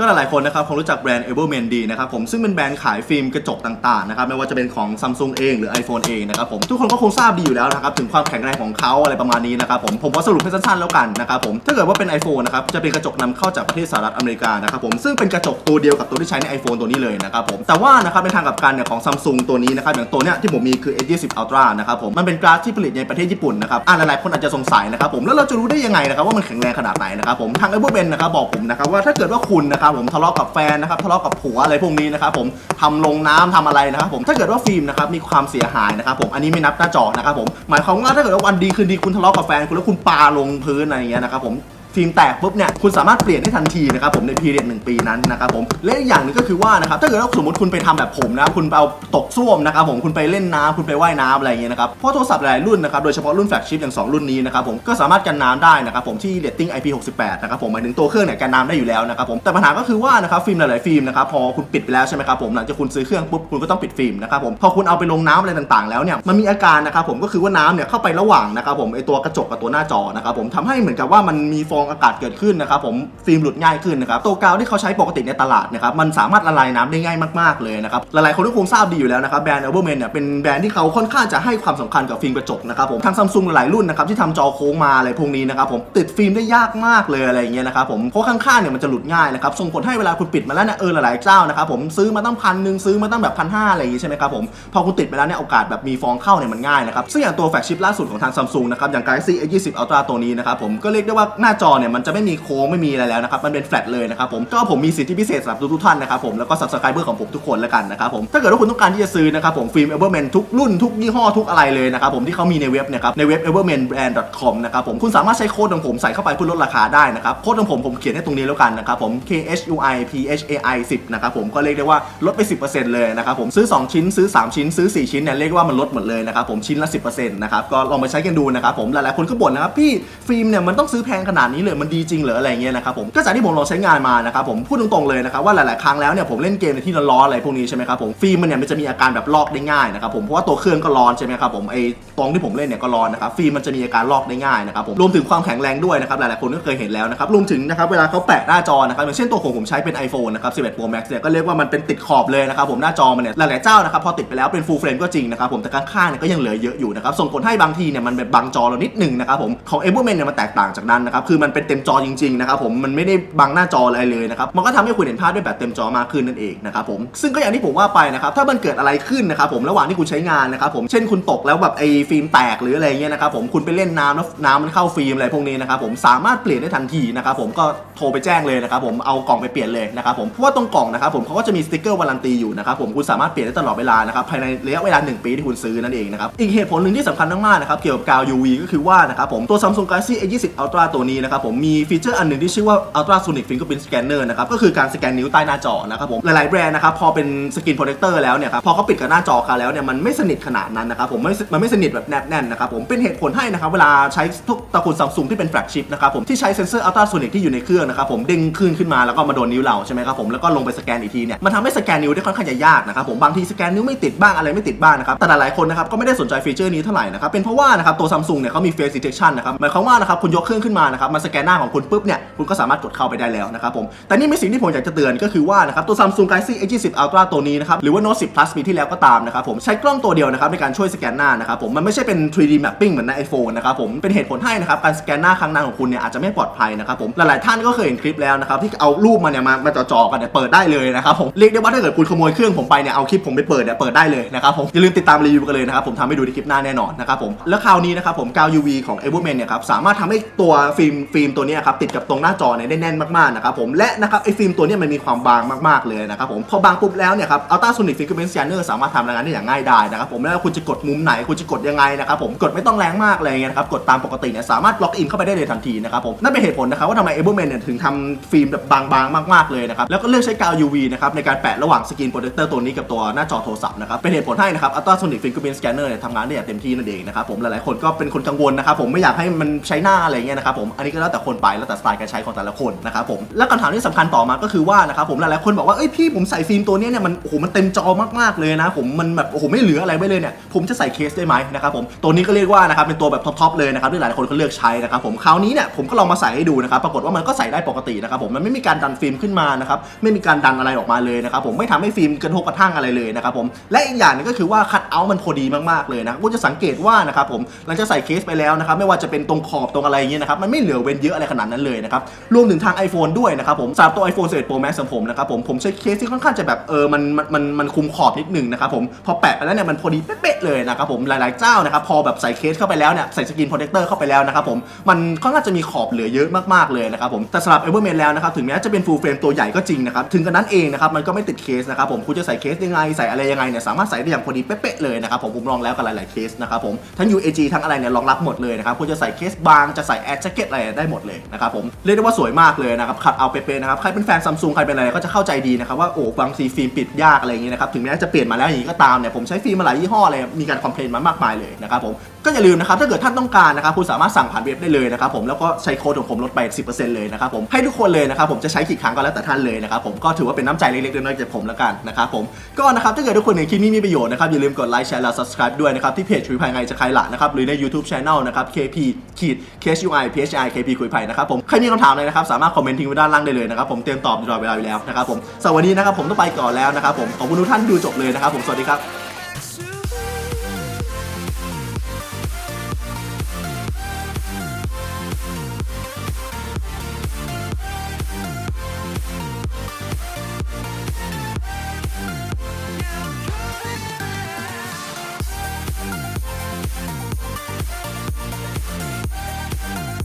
ก็หลายๆคนนะครับคงรู้จักแบรนด์ e v e r m a n ดีนะครับผมซึ่งเป็นแบรนด์ขายฟิล์มกระจกต่างๆนะครับไม่ว่าจะเป็นของ Samsung เองหรือ iPhone เองนะครับผมทุกคนก็คงทราบดีอยู่แล้วนะครับถึงความแข็งแรงของเขาอะไรประมาณนี้นะครับผมผมก็สรุปให้สั้นๆแล้วกันนะครับผมถ้าเกิดว่าเป็น iPhone นะครับจะเป็นกระจกนำเข้าจากประเทศสหรัฐอเมริกานะครับผมซึ่งเป็นกระจกตัวเดียวกับตัวที่ใช้ใน iPhone ตัวนี้เลยนะครับผมแต่ว่านะครับในทางกลับกันเนี่ยของ Samsung ตัวนี้นะครับอย่างตัวเนี้ยที่ผมมีคือ S20 Ultra นะครับผมมันเป็นกราสที่ผลิตในประเทศญี่ปุ่นนะครับอ่าหลายๆคนอาจจะสงสัยนะครับผมแล้วเราจะรู้ได้ยังไงนะครับว่ามันแข็งแรงขนาดไหนนะครับผมทาง e v e r b e n นะครับบอกผมนะครับว่าถ้าเกิดว่าคุณนะครับผมทะเลาะกับแฟนนะครับทะเลาะกับผัวอะไรพวกนี้นะครับผมทำลงน้ำทำอะไรนะครับผมถ้าเกิดว่าฟิล์มนะครับมีความเสียหายนะครับผมอันนี้ไม่นับหน้าจอนะครับผมหมายความว่าถ้าเกิดว่าวันดีคืนดีคุณทะเลาะกับแฟนคุณแล้วคุณปาลงพื้นอะไรอย่างเงี้ยนะครับผม ฟิล์มแตกปุ๊บเนี่ยคุณสามารถเปลี่ยนได้ทันทีนะครับผมในพีเรียดหนึ่งปีนั้นนะครับผมและอีกอย่างหนึงก็คือว่านะครับถ้าเกิดว่าสมมติคุณไปทำแบบผมนะค,คุณไปเอาตกส้วมนะครับผมคุณไปเล่นน้ำคุณไปว่ายน้ำอะไรอย่างเงี้ยนะครับเพราะโทรศัพท์หลายรุ่นนะครับโดยเฉพาะรุ่นแฟลกชิพอย่าง 2 รุ่นนี้นะครับผมก็สามารถกันน้ำได้นะครับผมที่เรตติ้ง IP68 นะครับผมหมายถึงตัวเครื่องเนี่ยกันน้ำได้อยู่แล้วนะครับผมแต่ปัญหาก็คือว่านะครับฟิล์มหลายๆฟิล์มนะครับพอคุณปิดไปแล้วใช่ไหมครับผมหลังจากคุณซื้อเครื่องปุ๊บคุณก็ต้องปิดฟิล์มนะครับผมพอคุณเอาไปลงน้ำอะไรต่างๆ แล้วเนี่ยมันมีอาการนะครับผมก็คือว่าน้ำเนี่ยเข้าไประหว่างนะครับผมไอตัวกระจกกับตัวหน้าจอนะครับผมทำให้เหมือนกับว่ามันมีฟองอากาศเกิดขึ้นนะครับผมฟิล์มหลุดง่ายขึ้นนะครับตัวกาวที่เขาใช้ปกติในตลาดนะครับมันสามารถละลายน้ำได้ง่ายมากๆเลยนะครับหลายๆคนก็คงทราบดีอยู่แล้วนะครับแบรนด์ e v e r m a n เนี่ยเป็นแบรนด์ที่เขาค่อนข้างจะให้ความสำคัญกับฟิล์มกระจกนะครับผมทางซัมซุงหลายรุ่นนะครับที่ทำจอโค้งมาอะไรพวกนี้นะครับผมติดฟิล์มได้ยากมากเลยอะไรอย่างเงี้ยนะครับผมเพราะข้างๆเนี่ยมันจะหลุดง่ายนะครับส่งผลให้เวลาคุณปิดมาแล้วเนี่ยเออหลายๆเจ้านะครับผมซื้อมาตั้งพันหนึ่งซื้อมาตั้งแบบพันห้าอะไรอย่างงี้ใช่ไหมครับผมพอคุณติดไปแล้วเนี่ยโอกาสแบบมีฟองเข้าเนี่ยมันง่ายนะครับซึ่งอย่างตัวแฟลกชิพล่าสุดของทางซัมซุงนะครับอย่าง Galaxy S20 Ultra ตัวนี้นะครับผมก็เรียกได้ว่าหน้าจอเนี่ยมันจะไม่มีโค้งไม่มีอะไรแล้วนะครับมันเป็นแฟลตเลยนะครับผมก็ผมมีสิทธิพิเศษสำหรับทุกท่านนะครับผมแล้วก็ subscriber ของผมทุกคนแล้วกันนะครับผมถ้าเกิดว่าคุณต้องการที่จะซื้อนะครับผมฟิล์ม Everman ทุกรุ่นทุกยี่ห้อทุกอะไรเลยนะครับผมที่เขามีในเว็บเนี่ยครับในเว็บ evermanbrand.com นะครับผมคุณสามารถใช้โค้ดของผมใส่เข้าไปเพื่อลดราคาได้นะครับโค้ดของผมผมเขียนให้ตรงนี้แล้วกันนะครับผม K H U I P H A I 10นะครับผมก็เรียกได้ว่าลดไป 10%เลยนะครับผมซื้อ 2 ชิ้นซื้อ 3 ชิ้นซื้อ 4 ชิ้นเนี่ยเรียกว่ามันลดหมดเลยนะครับผมชิ้นละ 10%นะครับก็ลองไปใช้กันดูนะครับผมหลายๆคนก็บ่นนะครับพี่ฟิล์มเนี่ยมันต้องซื้อแพงขนาดนี้เลยมันดีจริงเหรออะไรเงี้ยนะครับผมก็จากที่ผมลองใช้งานมานะครับผมพูดตรงๆเลยนะครับว่าหลายๆครั้งแล้วเนี่ยผมเล่นเกมในที่ร้อนๆอะไรพวกนี้ใช่ไหมครับผมฟิล์มมันเนี่ยมันจะมีอาการแบบลอกได้ง่ายนะครับผมเพราะว่าตัวเครื่องก็ร้อนใช่ไหมครับผมไอ้ตรงที่ผมเล่นเนี่ยก็ร้อนนะครับฟิล์มมันจะมีอาการลอกได้ง่ายนะครับผมรวมถึงความแข็งแรงด้วยนะครับหลายๆคนก็เคยเห็นแล้วนะครับรวมถึงนะครับเวลาเขาแปะหน้าจอนะครับอย่างเช่นตัวของผมใช้เป็น iPhone นะครับ11 Pro Max เนี่ยก็เรียกว่ามันเป็นติดขอบเลยนะครับผมหน้าจอมันเนี่ยหลายๆเจ้านะครับพอติดไปแล้วเป็น full frame ก็จริงนะครับผมแต่ข้างๆเนี่ยก็ยังเหลือเยอะอยู่นะครับส่งผลให้บางทีเนี่ยมันแบบบังจอเรานิดหนึ่งนะครับผมของ e v e r m a n เนี่ยมันแตกต่างจากนั้นนะครับคือมันเป็นเต็มจอจริงๆนะครับผมมันไม่ได้บังหน้าจออะไรเลยนะครับมันก็ทำให้คุณเห็นภาพด้วยแบบเต็มจอมากขึ้นนั่นเองนะครับผมซึ่งก็อย่างที่ผมว่าไปนะครับถ้ามันเกิดอะไรขึ้นนะครับผมระหว่างที่คุณใช้งานนะครับผมเช่นคุณตกแล้วแบบไอ้ฟิล์มแตกหรืออะไรเงี้ยนะครับผมคุณไปเล่นน้ำแล้วน้ำมันเข้าฟิล์มอะไรพวกนี้นะครับผมสามารถเปลี่ยนได้ทันทีนะครับผมก็โทรไปแจ้งเลยนะครับผมเอากล่องไปเปลี่ยนเลยนะครับผมเพราะว่าตรงกล่องนะครับผมเขาก็จะมีสติ๊กเกอร์วารันตีอยู่นะครับผมคุณสามารถเปลี่ยนได้ตลอดเวลานะครับภายในระยะเวลา 1 ปีที่คุณซื้อนั่นเองนะครับอีกเหตุผลหนึ่งที่สำคัญมากๆนะครับเกี่ยวกับกาว UV ก็คือว่านะครับผมตัว Samsung Galaxy A20 Ultra ตัวนี้นะครับผมมีฟีเจอร์อันหนึ่งที่ชื่อว่า Ultrasonic Fingerprint Scanner นะครับก็คือการสแกนนิ้วใต้หน้าจอนะครับผมหลายๆแบรนด์นะครับพอเป็นสกินโปรเทคเตอร์แล้วเนี่ยครับพอเขาปิดกับหน้าจอเขาแล้วเนี่ยมันไม่สนิทขนาดนั้นนะครับผมไม่มันไม่สนิทแบบแนบแน่นนะครับผมเป็นเหตุผลให้นะครับเวลาใช้ทุกตระกูลซัมซุงที่เป็นแฟลกชิพนะครับผมที่ใช้เซนเซอร์อัลตราโซนิกที่อยู่ในเครื่องนะครับผมด้งขึ้นขึ้นมาแล้วก็มาโดนนิ้วเราใช่ไหมครับผมแล้วก็ลงไปสแกนอีกทีเนี่ยมันทำให้สแกนนิ้วได้ค่อนข้างจะยากนะครับผมบางทีสแกนนิ้วไม่ติดบ้างอะไรไม่ติดบ้างนะครับแต่หลายๆคนนะครับก็ไม่ได้สนใจฟีเจอร์นี้เท่าไหร่นะครับเป็นเพราะว่านะครับตัวซัมซุงเนี่ยเขามี face detection นะครับหมายความว่านะครับคุณยกเครื่องขึ้นมานะครับมาสแกนหน้าของคุณปุ๊บเนี่ยคุณก็สามารถกดเข้าไปได้แล้วนะครับผมแต่นี่มีสิ่งที่ผมอยากจะเตือนก็คือว่านะครับตัว Samsung Galaxy A20 Ultra ตัวนี้นะครับหรือว่า Note 10 Plus ปีที่แล้วก็ตามนะครับผมใช้กล้องตัวเดียวนะครับในการช่วยสแกนหน้านะครับผมมันไม่ใช่เป็น 3D mapping เหมือนใน iPhone นะครับผมเป็นเหตุผลให้นะครับการสแกนหน้าครั้งหน้าของคุณเนี่ยอาจจะไม่ปลอดภัยนะครับผมหลายๆท่านก็เคยเห็นคลิปแล้วนะครับที่เอารูปมาเนี่ยมามาจ่อๆกันเนี่ยเปิดได้เลยนะครับผมเรียกได้ว่าถ้าเกิดคุณขโมยเครื่องผมไปเนี่ยเอาคลิปผมไปเปิดเนี่ยเปิดได้เลยนะครับผมอย่าลืมติดตามรีวิวกันเลยนะครับผมทำให้ดูในคลิปหน้าแน่นอนนะครับผมแล้วคราวนี้นะครับผมกาว UV ของ e v e r m a n เนี่ยครับสามารถทำให้ตัวฟิล์มฟิล์มตัวนี้ครับติดกับตรงหน้าจอเนี่ยได้แน่นมากๆนะครับผมและนะครับไอ้ฟิล์มตัวนี้มันมีความบางมากๆเลยนะครับผมพอบางปุ๊บแล้วเนี่ยครับ Ultrasonic Fingerprint Scanner สามารถทำงานได้อย่างง่ายดายนะครับผมแล้วคุณจะกดมุมไหนคุณจะกดยังไงนะครับผมกดไม่ต้องแรงมากเลยนะครับกดตามปกติเนี่ยสามารถล็อกอินเข้าไปได้เลยทันทีนะครับผมนั่นเป็นเหตุผลนะครับว่าทำไม e v e r m a n เนี่ยถึงทำฟิล์มแบบบางๆมากๆเลยนะครับแล้วก็เลือกใช้กาว UV นะครับในการแปะระหว่างสกรีนโปรเทคเตอร์ตัวนี้กับตัวหน้าจอโทรศัพท์นะครับเป็นเหตุผลให้นะครับ Ultrasonic Fingerprint Scanner เนี่ยทำงานได้อย่างเต็มที่นั่นเองนะครับผมหลายๆคนก็เป็นคนกังวลนะครับผมไม่อยากให้มันใช้หน้าอะไรเงี้ยนะครับผมอันนี้ก็แล้วแต่คนไปแล้วแต่สไตล์การใช้ของแต่ละคนนะครับผมและคำถามที่สำคัญต่อมาก็คือว่านะครับผมหลายๆคนบอกว่าเอ้ยพี่ผมใส่ฟิล์มตัวนี้เนี่ยมันโอ้โหมันเต็มจอมากๆเลยนะผมมันแบบโอ้โหไม่เหลืออะไรไว้เลยเนี่ยผมจะใส่เคสได้ไหมนะครับผมตัวนี้ก็เรียกว่านะครับเป็นตัวแบบท็อปๆเลยนะครับที่หลายๆคนเขาเลือกใช้นะครับผมคราวนี้เนี่ยผมก็ลองมาใส่ให้ดูนะครับปรากฏว่ามันก็ใส่ได้ปกตินะครับผมมันไม่มีการดันฟิล์มขึ้นมานะครับไม่มีการดันอะไรออกมาเลยนะครับผมไม่ทำให้ฟิล์มกระทบกระทั่งอะไรเลยนะครับผมและอีกอย่างนึงก็คือว่าคัดเอาท์มันพอดีมากๆเลยนะก็จะสังเกตว่านะครับผมหลังจากใส่เคสไปแล้วนะครับไม่ว่าจะเป็นตรงขอบตรงอะไรเงี้ยนะครับมันไม่เหลือเว้นเยอะอะไรขนาดนั้นเลยนะครับรวมถึงทาง iPhone ด้วยนะครับผมสำหรับตัว iPhone 11 Pro Max ของผมนะครับผมผมใช้เคสที่ค่อนข้างจะแบบเออมันมันมันมันคุมขอบนิดหนึงนะครับผมพอแปะไปแล้วเนี่ยมันพอดีเป๊ะเลยนะครับผมหลายๆเจ้านะครับพอแบบใส่เคสเข้าไปแล้วเนี่ยใส่สกรีนโปรเทคเตอร์เข้าไปแล้วนะครับผมมันค่อนข้างจะมีขอบเหลือเยอะมากๆเลยนะครับผมแต่สำหรับ Everman แล้วนะครับถึงแม้จะเป็น full frame ตัวใหญ่ก็จริงนะครับถึงกระนั้นเองนะครับมันก็ไม่ติดเคสนะครับผมคุณจะใส่เคสยังไงใส่อะไรยังไงเนี่ยสามารถใส่ได้อย่างพอดีเป๊ะเลยนะครับผมผมลองแล้วกับหลายๆเคสนะครับผมทั้ง UAG ทั้งอะไรเนี่ยรองรับหมดเลยนะครับคุณจะใส่เคสบางจะใส่แอร์แจ็คเก็ตอะไรได้หมดเลยนะครับผมเรียกได้ว่าสวยมากเลยนะครับขัดเอาเป๊ะๆนะครับใครเป็นแฟนซัมซุงใครเป็นอะไรก็จะเข้าใจดีนะครับว่าโอ้บางทีฟิล์มปิดยากอะไรอย่างงี้นะครับถึงแม้จะเปลี่ยนมาแล้วอย่างนี้ก็ตามเนี่ยผมใช้ฟิล์มมาหลายยี่ห้อเลยมีการคอมเพลนมามากมายเลยนะครับผม ก็อย่าลืมนะครับถ้าเกิดท่านต้องการนะครับคุณสามารถสั่งผ่านเว็บได้เลยนะครับผมแล้วก็ใช้โค้ดของผมลดไป 10%เลยนะครับผมให้ทุกคนเลยนะครับผมจะใช้กี่ครั้งก็แล้วแต่ท่านเลยนะครับผมก็ถือว่าเป็นน้ำใจเล็กๆน้อยๆจากผมแล้วกันนะครับผมก็นะครับถ้าเกิดทุกคนเห็นคลิปนี้มีประโยชน์นะครับอย่าลืมกดไลค์แชร์และ subscribe ด้วยนะครับที่เพจชุยภายในจะใครหละนะครับหรือใน YouTube Channel นะครับ KP ขีด KSUI PHI KP คุยไผ่นะครับผมใครมีคำถามอะไรนะครับสามารถคอมเมนต์ทิ้งไว้ด้านล่างได้เลยนะครับผมเตรียมตอบตลอดเวลาอยู่แล้วนะครับผมสวัสดีนะครับผมต้องไปก่อนแล้วนะครับผมขอบคุณทุกท่านดูจบเลยนะครับผมสวัสดีครับ